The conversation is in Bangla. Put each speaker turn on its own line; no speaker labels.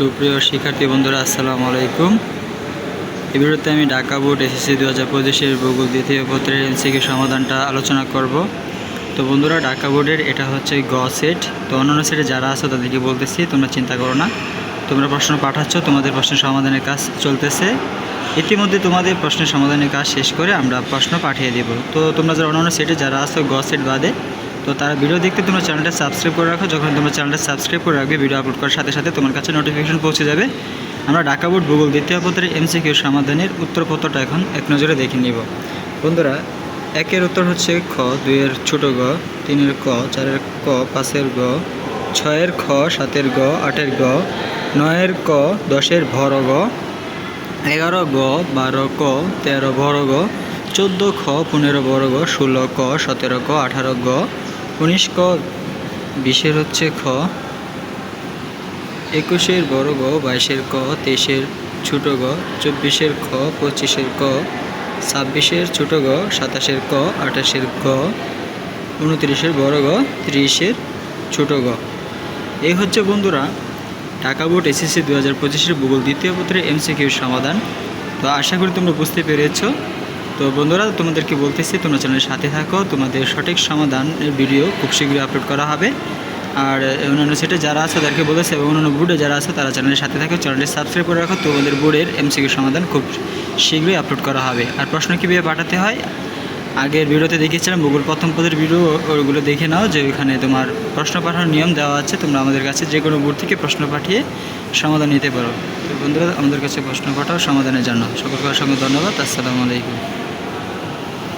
সুপ্রিয় শিক্ষার্থী বন্ধুরা, আসসালামু আলাইকুম। এই ভিডিওতে আমি ঢাকা বোর্ড এসএসসি দু হাজার পঁচিশের ভূগোল, দ্বিতীয় পত্রের এমসিকিউ সমাধানটা আলোচনা করব। তো বন্ধুরা, ঢাকা বোর্ডের এটা হচ্ছে গ সেট। তো অন্যান্য সেটে যারা আছো, তাদেরকে বলতেছি, তোমরা চিন্তা করো না। তোমরা প্রশ্ন পাঠাচ্ছ, তোমাদের প্রশ্নের সমাধানের কাজ চলতেছে। ইতিমধ্যে তোমাদের প্রশ্নের সমাধানের কাজ শেষ করে আমরা প্রশ্ন পাঠিয়ে দেব। তো তোমরা যারা অন্যান্য সেটে যারা আছো, গ সেট বাদে তো তারা ভিডিও দেখতে তোমরা চ্যানেলটা সাবস্ক্রাইব করে রাখো। যখন তোমরা চ্যানেলটা সাবস্ক্রাইব করে রাখবে ভিডিও আপলোড করার সাথে সাথে তোমার কাছে নোটিফিকেশন পৌঁছে যাবে। আমরা ঢাকা বোর্ড ভূগোল দ্বিতীয় পত্রের এমসিকিউ সমাধানের উত্তরপত্রটা এখন এক নজরে দেখে নিব। বন্ধুরা, একের উত্তর হচ্ছে খ, দুইয়ের ছোট গ, তিনের ক, চারের ক, পাঁচের গ, ছয়ের খ, সাতের গ, আটের গ, নয়ের ক, দশের ভর গ, এগারো গ, বারো ক, তেরো বড় গ, চোদ্দ খ, পনেরো বড় গ, ষোলো ক, সতেরো ক, আঠারো গ উনিশ ক বিশের হচ্ছে খ, একুশের বড় গ, বাইশের ক, তেইশের ছোট গ, চব্বিশের খ, পঁচিশের ক, ছাব্বিশের ছোট গ, সাতাশের ক, আঠাশের গ, উনত্রিশের বড় গ, ত্রিশের ছোট গ। এই হচ্ছে বন্ধুরা, ঢাকা বোর্ড এসএসসি দু হাজার পঁচিশের ভূগোল দ্বিতীয় পত্রের এমসিকিউর সমাধান। তো আশা করি তোমরা বুঝতে পেরেছ। তো বন্ধুরা তোমাদেরকে বলতেছি, তোমরা চ্যানেলের সাথে থাকো। তোমাদের সঠিক সমাধানের ভিডিও খুব শীঘ্রই আপলোড করা হবে। আর অন্যান্য সেটে যারা আছে, তাদেরকে বলেছে, এবং অন্যান্য বোর্ডে যারা আছে, তারা চ্যানেলের সাথে থাকো, চ্যানেলটি সাবস্ক্রাইব করে রাখো। তোমাদের বোর্ডের এমসিকিউ সমাধান খুব শীঘ্রই আপলোড করা হবে। আর প্রশ্ন কীভাবে পাঠাতে হয়? আগের ভিডিওতে দেখিয়েছিলাম গুগল প্রথম পদের ভিডিও, ওগুলো দেখে নাও, যে ওইখানে তোমার প্রশ্ন পাঠানোর নিয়ম দেওয়া আছে। তোমরা আমাদের কাছে যে কোনো বোর্ড থেকে প্রশ্ন পাঠিয়ে সমাধান নিতে পারো। তো বন্ধুরা, আমাদের কাছে প্রশ্ন পাঠাও, সমাধানের জন্য। সকলকে অসংখ্য ধন্যবাদ। আসসালামু আলাইকুম।